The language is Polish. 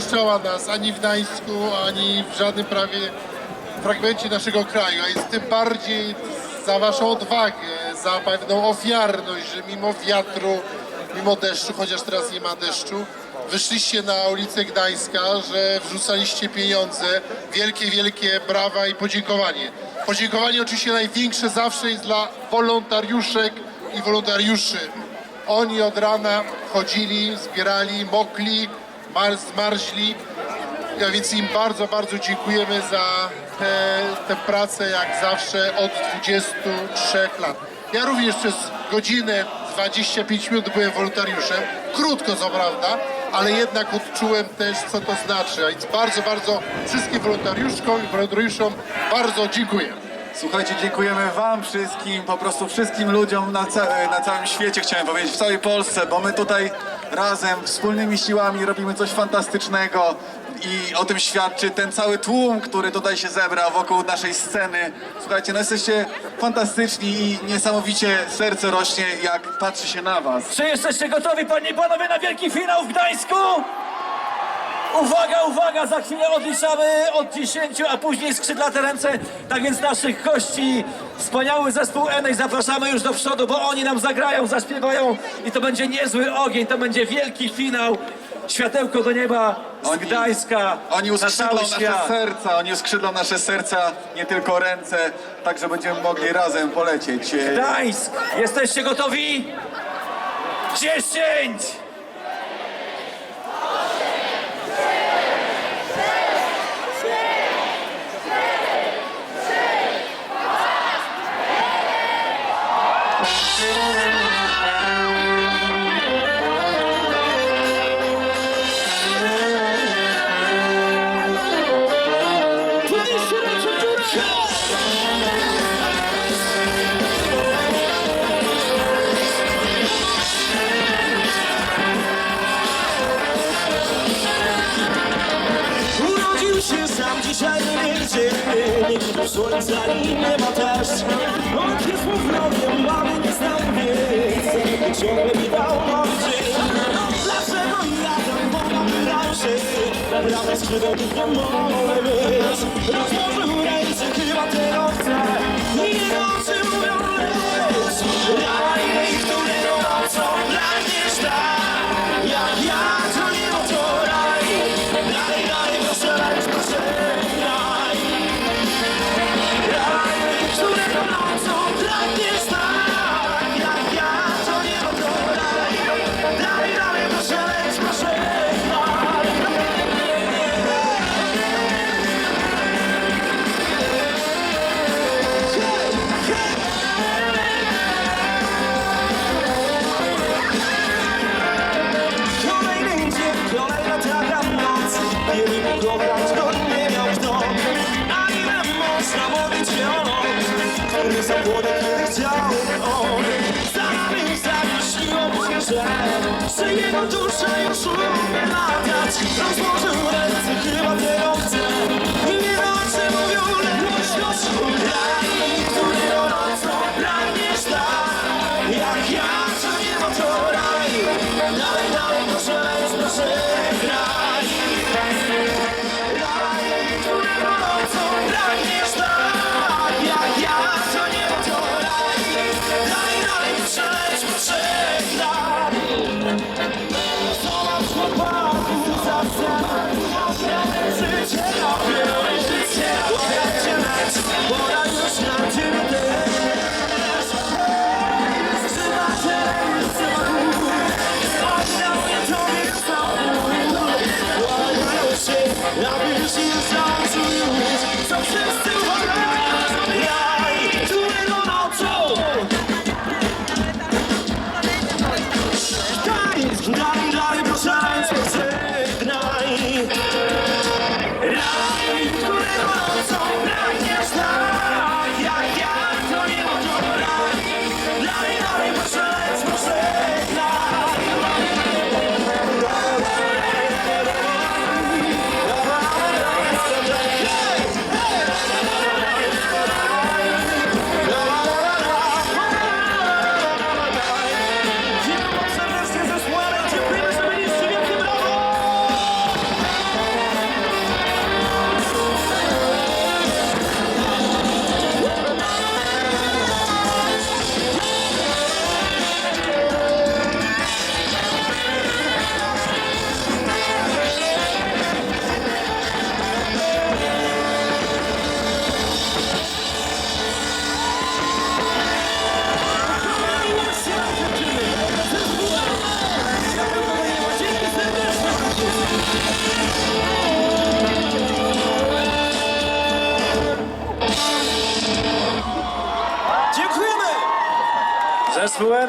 zamieszczała nas ani w Gdańsku, ani w żadnym prawie fragmencie naszego kraju, a jest tym bardziej za waszą odwagę, za pewną ofiarność, że mimo wiatru, mimo deszczu, chociaż teraz nie ma deszczu, wyszliście na ulicę Gdańska, że wrzucaliście pieniądze. Wielkie, wielkie brawa i podziękowanie. Podziękowanie oczywiście największe zawsze jest dla wolontariuszek i wolontariuszy. Oni od rana chodzili, zbierali, mokli, zmarzli. Ja więc im bardzo, bardzo dziękujemy za tę tę pracę jak zawsze od 23 lat. Ja również przez godzinę 25 minut byłem wolontariuszem. Krótko co prawda, ale jednak odczułem też co to znaczy. A więc bardzo, bardzo wszystkim wolontariuszkom i wolontariuszom bardzo dziękuję. Słuchajcie, dziękujemy Wam wszystkim, po prostu wszystkim ludziom na, ca na całym świecie, chciałem powiedzieć, w całej Polsce, bo my tutaj razem, wspólnymi siłami robimy coś fantastycznego i o tym świadczy ten cały tłum, który tutaj się zebrał wokół naszej sceny. Słuchajcie, no jesteście fantastyczni i niesamowicie serce rośnie, jak patrzy się na Was. Czy jesteście gotowi, panie i panowie, na wielki finał w Gdańsku? Uwaga, uwaga, za chwilę odliczamy od 10, a później skrzydlate ręce. Tak więc naszych gości, wspaniały zespół Enej, zapraszamy już do przodu, bo oni nam zagrają, zaśpiewają i to będzie niezły ogień, to będzie wielki finał. Światełko do nieba z Oni- Gdańska Oni na cały uskrzydlą nasze świat. serca, oni uskrzydlą nasze serca, nie tylko ręce, tak że będziemy mogli razem polecieć. E, Gdańsk, jesteście gotowi? 10! Słońca i nie ma też Ojciec mu wrogiem, mamy nie znał więc Ciągle mi dał dzień Dlaczego ja tam wolałby raczej Naprawdę skrzydeł nie mogę być. Rozłożył ręce, chyba tego chce Nie Młody, kiedy chciał on Zanim zawiesiło że Że jego dusza już umie latać. Rozłożył ręce, chyba tego Well zespół N.